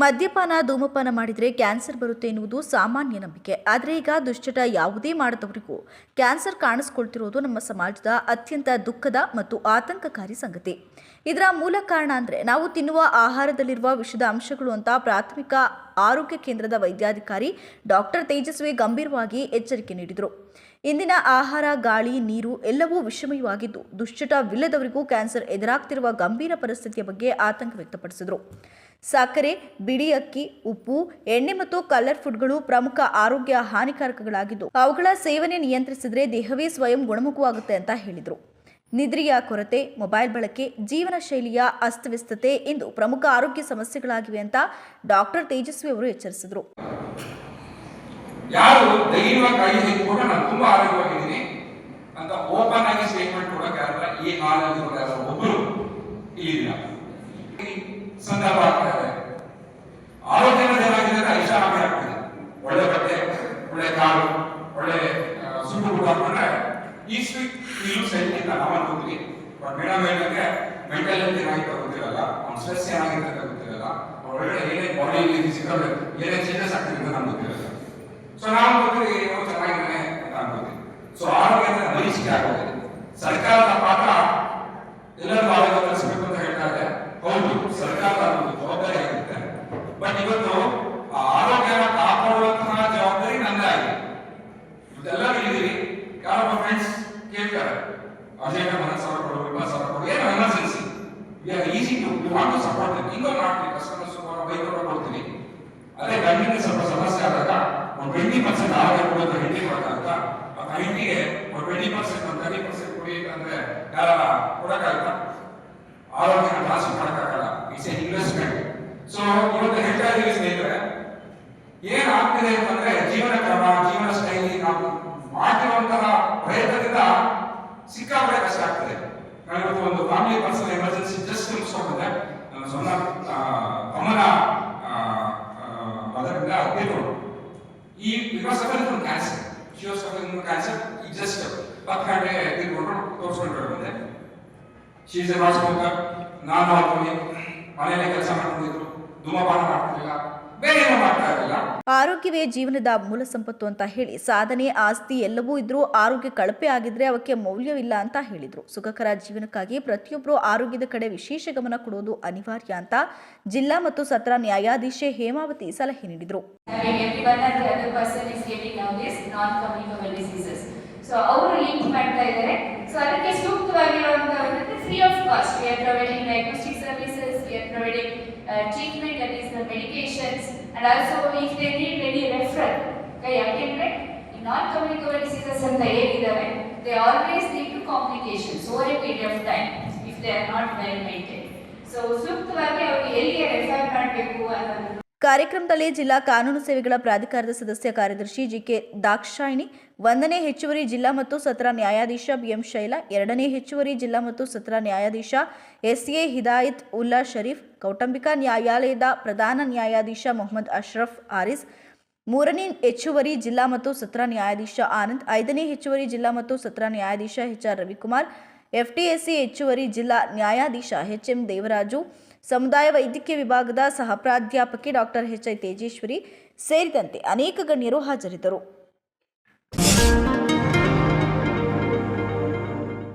ಮದ್ಯಪಾನ, ಧೂಮಪಾನ ಮಾಡಿದರೆ ಕ್ಯಾನ್ಸರ್ ಬರುತ್ತೆ ಎನ್ನುವುದು ಸಾಮಾನ್ಯ ನಂಬಿಕೆ. ಆದರೆ ಈಗ ದುಶ್ಚಟ ಯಾವುದೇ ಮಾಡದವರಿಗೂ ಕ್ಯಾನ್ಸರ್ ಕಾಣಿಸ್ಕೊಳ್ತಿರೋದು ನಮ್ಮ ಸಮಾಜದ ಅತ್ಯಂತ ದುಃಖದ ಮತ್ತು ಆತಂಕಕಾರಿ ಸಂಗತಿ. ಇದರ ಮೂಲ ಕಾರಣ ಅಂದರೆ ನಾವು ತಿನ್ನುವ ಆಹಾರದಲ್ಲಿರುವ ವಿಷದ ಅಂಶಗಳು ಅಂತ ಪ್ರಾಥಮಿಕ ಆರೋಗ್ಯ ಕೇಂದ್ರದ ವೈದ್ಯಾಧಿಕಾರಿ ಡಾಕ್ಟರ್ ತೇಜಸ್ವಿ ಗಂಭೀರವಾಗಿ ಎಚ್ಚರಿಕೆ ನೀಡಿದರು. ಇಂದಿನ ಆಹಾರ, ಗಾಳಿ, ನೀರು ಎಲ್ಲವೂ ವಿಷಮಯವಾಗಿದ್ದು ದುಶ್ಚಟವಿಲ್ಲದವರಿಗೂ ಕ್ಯಾನ್ಸರ್ ಎದುರಾಗ್ತಿರುವ ಗಂಭೀರ ಪರಿಸ್ಥಿತಿಯ ಬಗ್ಗೆ ಆತಂಕ ವ್ಯಕ್ತಪಡಿಸಿದರು. ಸಕ್ಕರೆ ಬಿಡಿ ಅಕ್ಕಿ, ಉಪ್ಪು, ಎಣ್ಣೆ ಮತ್ತು ಕಲರ್ ಫುಡ್ಗಳು ಪ್ರಮುಖ ಆರೋಗ್ಯ ಹಾನಿಕಾರಕಗಳಾಗಿದ್ದು, ಅವುಗಳ ಸೇವನೆ ನಿಯಂತ್ರಿಸಿದರೆ ದೇಹವೇ ಸ್ವಯಂ ಗುಣಮುಖವಾಗುತ್ತೆ ಅಂತ ಹೇಳಿದರು. ನಿದ್ರೆಯ ಕೊರತೆ, ಮೊಬೈಲ್ ಬಳಕೆ, ಜೀವನ ಶೈಲಿಯ ಅಸ್ತವ್ಯಸ್ತತೆ ಎಂದು ಪ್ರಮುಖ ಆರೋಗ್ಯ ಸಮಸ್ಯೆಗಳಾಗಿವೆ ಅಂತ ಡಾಕ್ಟರ್ ತೇಜಸ್ವಿ ಅವರು ಎಚ್ಚರಿಸಿದರು. ಯಾರು ದೈವ ಕೈ ತೆಗೆದುಕೊಂಡು ನಾನು ತುಂಬಾ ಆರೋಗ್ಯವಾಗಿದ್ದೀನಿ ಅಂತ ಓಪನ್ ಆಗಿ ಸ್ಟೇಟ್ಮೆಂಟ್ ಈ ಯಾರು ಒಬ್ಬರು ಇಲ್ಲಿಲ್ಲ ಈ ಸಂದರ್ಭ ಆಗ್ತಾ ಇದೆ. ಆರೋಗ್ಯದ ಚೆನ್ನಾಗಿದ್ದರೆ ಐಷಾರಾಮಿ ಆಗ್ತದೆ. ಒಳ್ಳೆ ಬಟ್ಟೆ ಒಳ್ಳೆ ಕಾಲು, ಒಳ್ಳೆ ಸುಟ್ಟು ಕೂಡ ಹಾಕೊಂಡ್ರೆ ಈ ಸ್ವೀಟ್ ಇಲ್ಲೂ. ಸೆಂಟಿಲ್ಲ ನಾವು ಅನ್ಕೋತೀವಿ. ಬಟ್ ಮೇಡಮ್ ಹೇಳಿದಂಗೆ ಮೆಂಟಲ್ ಹೆಲ್ತ್ ಏನಾಗಿತ್ತು ಗೊತ್ತಿರಲ್ಲ. ಅವ್ನ ಸ್ಟ್ರೆಸ್ ಏನಾಗಿದೆ ಅಂತ ಗೊತ್ತಿರಲ್ಲ. ಅವ್ರ ಒಳಗಡೆ ಏನೇ ಬಾಡಿಯಲ್ಲಿ ಫಿಸಿಕಲ್ ಏನೇ ಚೇಂಜಸ್ ಆಗ್ತಿದೆ ಅಂತ ನಮ್ಗೆ ಗೊತ್ತಿರಲ್ಲ. ಸೊ ನಾವು ಗೊತ್ತಿದೆ ಏನೋ ಚೆನ್ನಾಗಿದೆ ಅಂತ ಅನ್ಕೋತೀವಿ ಸೊ ಆರೋಗ್ಯ ಅಂದ್ರೆ ಬಲಿಷ್ಠ ಆಗೋದಿದೆ ಸರ್ಕಾರದ ಪಾತ್ರ ಎಲ್ಲರೂ ಆರೋಗ್ಯ ಕಲಿಸಬೇಕು ಅಂತ ಹೇಳ್ತಾ ಇದೆ ಒಂದು ಜವಾಬ್ದಾರಿ ಆಗಿರುತ್ತೆ ಬಟ್ ಇವತ್ತು ಆರೋಗ್ಯನ ಕಾಪಾಡುವಂತಹ ಜವಾಬ್ದಾರಿ ನಂದೇ ಆಗಿದೆ. ಇದೆಲ್ಲ ಹೇಳಿದೀವಿ ಯಾರೊಬ್ಬ ಕೇಳ್ತಾರೆ. ಅಜಯ್ ಮನ ಸಾವಿರ ಕೊಡು ಇಪ್ಪತ್ತು ಸಾವಿರ ಕೊಡು, ಏನು easy to we want to support them ಮಾಡ್ತೀವಿ ಕಸ್ಟಮರ್ಸ್ ಬೈಕೊಂಡು ಕೊಡ್ತೀವಿ ಅದೇ ಗಂಡಿಗೆ ಸ್ವಲ್ಪ ಸಮಸ್ಯೆ ಆದಾಗ ಒಂದು ಟ್ವೆಂಟಿ ಪರ್ಸೆಂಟ್ ಆರೋಗ್ಯ ಕೊಡೋದು ಹೆಂಡಿ ಕೊಡೋಕ್ಕಾಗತ್ತಾ ಆ ಹೆಂಡಿಗೆ ಒಂದು ಟ್ವೆಂಟಿ ಪರ್ಸೆಂಟ್ ಒಂದು ತರ್ಟಿ ಪರ್ಸೆಂಟ್ ಕೊಡಿ ಅಂತಂದ್ರೆ ಮಾಡೋಕ್ಕಾಗಲ್ಲ ಇಟ್ಸ್ ಇನ್ವೆಸ್ಟ್ಮೆಂಟ್ ಸೊ ಇವತ್ತು ಹೆಚ್ಚಾಗಿ ಸ್ನೇಹಿತರೆ ಏನ್ ಆಗ್ತಿದೆ ಅಂತಂದ್ರೆ ಜೀವನ ಕ್ರಮ ಜೀವನ ಶೈಲಿ ನಾವು ಮಾಡಿರುವಂತಹ ಪ್ರಯತ್ನದಿಂದ ಸಿಕ್ಕಾಪಟ್ಟೆ ಕಷ್ಟ ಆಗ್ತದೆ. ಇವತ್ತು ಒಂದು ಫ್ಯಾಮಿಲಿ ಪರ್ಸನ್ ಎಮರ್ಜೆನ್ಸಿ ಜಸ್ಟ್ ಸ್ವಂತ ಆ, ತಮ್ಮನ ಅದರಿಂದ ತೀರ್ಕೊಂಡು ಈ ಬಿಕಾಸ್ ಒಂದು cancer she was suffering from cancer ಈ ಜಸ್ಟ್ ಹತ್ತು ಗಂಟೆ ತೀರ್ಕೊಂಡು ತೋರಿಸ್ಕೊಂಡು ಬಂದೆ ಶೀಜ ಸ್ಮೋಕರ್ ನಾನು ಮಾಡ್ತೀನಿ ಮನೆಯಲ್ಲೇ ಕೆಲಸ ಮಾಡ್ಕೊಂಡಿದ್ರು ಧೂಮಪಾನ ಮಾಡ್ತಿರ್ಲಿಲ್ಲ ಬೇರೆ ಏನೂ ಮಾಡ್ತಾ ಇರಲಿಲ್ಲ. ಆರೋಗ್ಯವೇ ಜೀವನದ ಮೂಲ ಸಂಪತ್ತು ಅಂತ ಹೇಳಿ ಸಾಧನೆ ಆಸ್ತಿ ಎಲ್ಲವೂ ಇದ್ರೂ ಆರೋಗ್ಯ ಕಳಪೆ ಆಗಿದ್ರೆ ಅವಕ್ಕೆ ಮೌಲ್ಯವಿಲ್ಲ ಅಂತ ಹೇಳಿದ್ರು. ಸುಖಕರ ಜೀವನಕ್ಕಾಗಿ ಪ್ರತಿಯೊಬ್ಬರು ಆರೋಗ್ಯದ ಕಡೆ ವಿಶೇಷ ಗಮನ ಕೊಡುವುದು ಅನಿವಾರ್ಯ ಅಂತ ಜಿಲ್ಲಾ ಮತ್ತು ಸತ್ರ ನ್ಯಾಯಾಧೀಶೆ ಹೇಮಾವತಿ ಸಲಹೆ ನೀಡಿದರು. ಮಾಡ್ತಾ ಇದ್ದಾರೆ. ಸೊ ಅದಕ್ಕೆ ಸೂಕ್ತವಾಗಿರುವಂತಹ free of cost we are providing diagnostic services we are providing treatment that is the medications and also if they need any referral ಯಾಕೆಂದ್ರೆ ಈ ನಾನ್ ಕಮ್ಯುನಿಕಬಲ್ ಡಿಸೀಸಸ್ ಅಂತ ಏನಿದಾವೆ they always lead to complications over a period of time if they are not well maintain so ಸೂಕ್ತವಾಗಿ ಅವ್ರಿಗೆ ಎಲ್ಲಿಗೆ refer ಮಾಡಬೇಕು ಅನ್ನೋದು ಕಾರ್ಯಕ್ರಮದಲ್ಲಿ ಜಿಲ್ಲಾ ಕಾನೂನು ಸೇವೆಗಳ ಪ್ರಾಧಿಕಾರದ ಸದಸ್ಯ ಕಾರ್ಯದರ್ಶಿ ಜಿಕೆ ದಾಕ್ಷಾಯಿಣಿ, ಒಂದನೇ ಹೆಚ್ಚುವರಿ ಜಿಲ್ಲಾ ಮತ್ತು ಸತ್ರ ನ್ಯಾಯಾಧೀಶ ಬಿಎಂ ಶೈಲಾ, ಎರಡನೇ ಹೆಚ್ಚುವರಿ ಜಿಲ್ಲಾ ಮತ್ತು ಸತ್ರ ನ್ಯಾಯಾಧೀಶ ಎಸ್ಎ ಹಿದಾಯತ್ ಉಲ್ಲಾ ಶರೀಫ್, ಕೌಟುಂಬಿಕ ನ್ಯಾಯಾಲಯದ ಪ್ರಧಾನ ನ್ಯಾಯಾಧೀಶ ಮೊಹಮ್ಮದ್ ಅಶ್ರಫ್ ಆರಿಸ್, ಮೂರನೇ ಹೆಚ್ಚುವರಿ ಜಿಲ್ಲಾ ಮತ್ತು ಸತ್ರ ನ್ಯಾಯಾಧೀಶ ಆನಂದ್, ಐದನೇ ಹೆಚ್ಚುವರಿ ಜಿಲ್ಲಾ ಮತ್ತು ಸತ್ರ ನ್ಯಾಯಾಧೀಶ ಎಚ್ಆರ್ ರವಿಕುಮಾರ್ ಎಫ್ಟಿಎಸ್ಸಿ ಹೆಚ್ಚುವರಿ ಜಿಲ್ಲಾ ನ್ಯಾಯಾಧೀಶ ಎಚ್ ಎಂ ದೇವರಾಜು, ಸಮುದಾಯ ವೈದ್ಯಕೀಯ ವಿಭಾಗದ ಸಹ ಪ್ರಾಧ್ಯಾಪಕಿ ಡಾಕ್ಟರ್ ಎಚ್ ಐ ತೇಜೇಶ್ವರಿ ಸೇರಿದಂತೆ ಅನೇಕ ಗಣ್ಯರು ಹಾಜರಿದ್ದರು.